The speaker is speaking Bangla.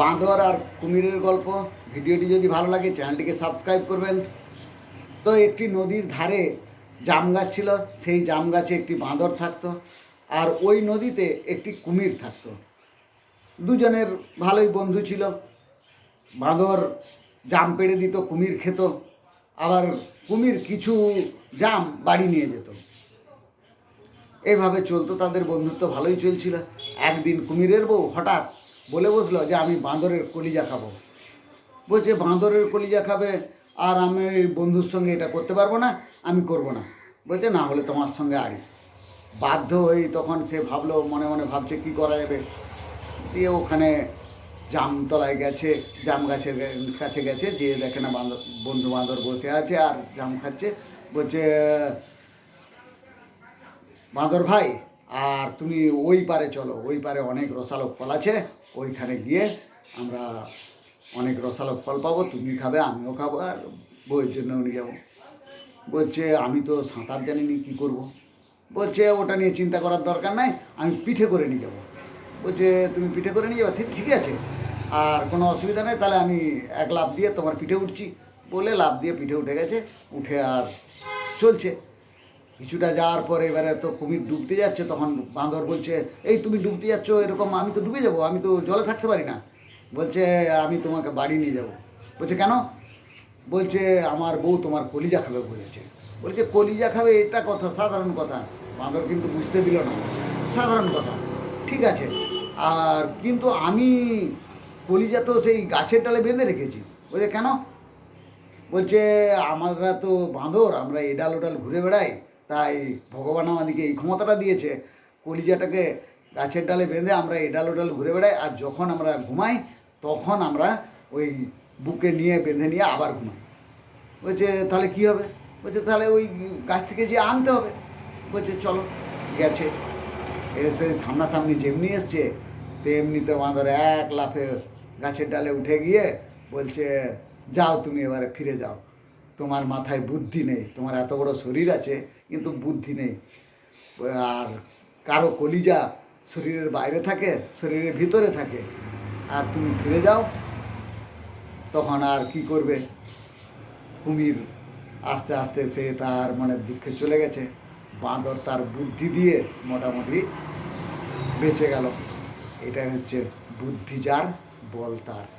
বাঁদর আর কুমিরের গল্প। ভিডিওটি যদি ভালো লাগে, চ্যানেলটিকে সাবস্ক্রাইব করবেন। তো একটি নদীর ধারে জাম গাছ ছিল, সেই জাম গাছে একটি বাঁদর থাকতো আর ওই নদীতে একটি কুমির থাকতো। দুজনের ভালোই বন্ধু ছিল। বাঁদর জাম পেড়ে দিত, কুমির খেত, আবার কুমির কিছু জাম বাড়ি নিয়ে যেত। এভাবে চলতো, তাদের বন্ধুত্ব ভালোই চলছিল। একদিন কুমিরের বউ হঠাৎ বলে বসল যে আমি বাঁদরের কলিজা খাব। বলছে, বাঁদরের কলিজা খাবে আর আমি বন্ধুর সঙ্গে এটা করতে পারব না, আমি করব না। বলছে, না হলে তোমার সঙ্গে আড়ি বাধ্য হয়ে তখন সে ভাবলো, মনে মনে ভাবছে, কি করা যাবে? দিয়ে ওখানে জামতলায় গেছে, জাম গাছের কাছে গেছে যে দেখে না বান্ধব বন্ধু বান্ধব বসে আছে আর জাম খাচ্ছে। বলছে, বাঁদর ভাই আর তুমি ওই পারে চলো, ওই পারে অনেক রসালো ফল আছে, ওইখানে গিয়ে আমরা অনেক রসালো ফল পাবো, তুমি খাবে, আমিও খাব, আর বইয়ের জন্য নিয়ে যাব। বলছে, আমি তো সাঁতার জানি নি কী করব? বলছে, ওটা নিয়ে চিন্তা করার দরকার নাই, আমি পিঠে করে নিয়ে যাব। বলছে, তুমি পিঠে করে নিয়ে যাবে? ঠিক ঠিক আছে। আর কোনো অসুবিধা নেই, তাহলে আমি এক লাভ দিয়ে তোমার পিঠে উঠছি। বলে লাভ দিয়ে পিঠে উঠে গেছে, উঠে আর চলছে। কিছুটা যাওয়ার পরে এবারে তো কুমির ডুবতে যাচ্ছে, তখন বাঁদর বলছে, এই তুমি ডুবতে যাচ্ছ, এরকম আমি তো ডুবে যাব, আমি তো জলে থাকতে পারি না। বলছে, আমি তোমাকে বাড়ি নিয়ে যাব। বলছে, কেন? বলছে, আমার বউ তোমার কলিজা খাবে, বলেছে। বলছে, কলিজা খাবে, এটা কথা, সাধারণ কথা। বাঁদর কিন্তু বুঝতে দিল না। সাধারণ কথা, ঠিক আছে। আর কিন্তু আমি কলিজা তো সেই গাছের ডালে বেঁধে রেখেছি। বলছে, কেন? বলছে, আমরা তো বাঁদর আমরা এডাল ওডাল ঘুরে বেড়াই। তাই ভগবান আমাদেরকে এই ক্ষমতাটা দিয়েছে। কলিজাটাকে গাছের ডালে বেঁধে আমরা এডাল ওডাল ঘুরে বেড়াই, আর যখন আমরা ঘুমাই, তখন আমরা ওই বুকে নিয়ে বেঁধে নিয়ে আবার ঘুমাই। বলছে, তাহলে কী হবে? বলছে, তাহলে ওই গাছ থেকে যে আনতে হবে। বলছে, চলো, গেছে। এসে সামনাসামনি যেমনি এসছে তেমনিতে বাঁদর এক লাফে গাছের ডালে উঠে গিয়ে বলছে, যাও তুমি এবারে, ফিরে যাও। তোমার মাথায় বুদ্ধি নেই, তোমার এত বড় শরীর আছে, কিন্তু বুদ্ধি নেই। আর কারও কলিজা শরীরের বাইরে থাকে, শরীরের ভিতরে থাকে। আর তুমি ফিরে যাও, তখন আর কি করবে? কুমির আস্তে আস্তে সে তার মানে দুঃখে চলে গেছে। বাঁদর তার বুদ্ধি দিয়ে মোটামুটি বেঁচে গেল। এটাই হচ্ছে বুদ্ধি যার বল তার।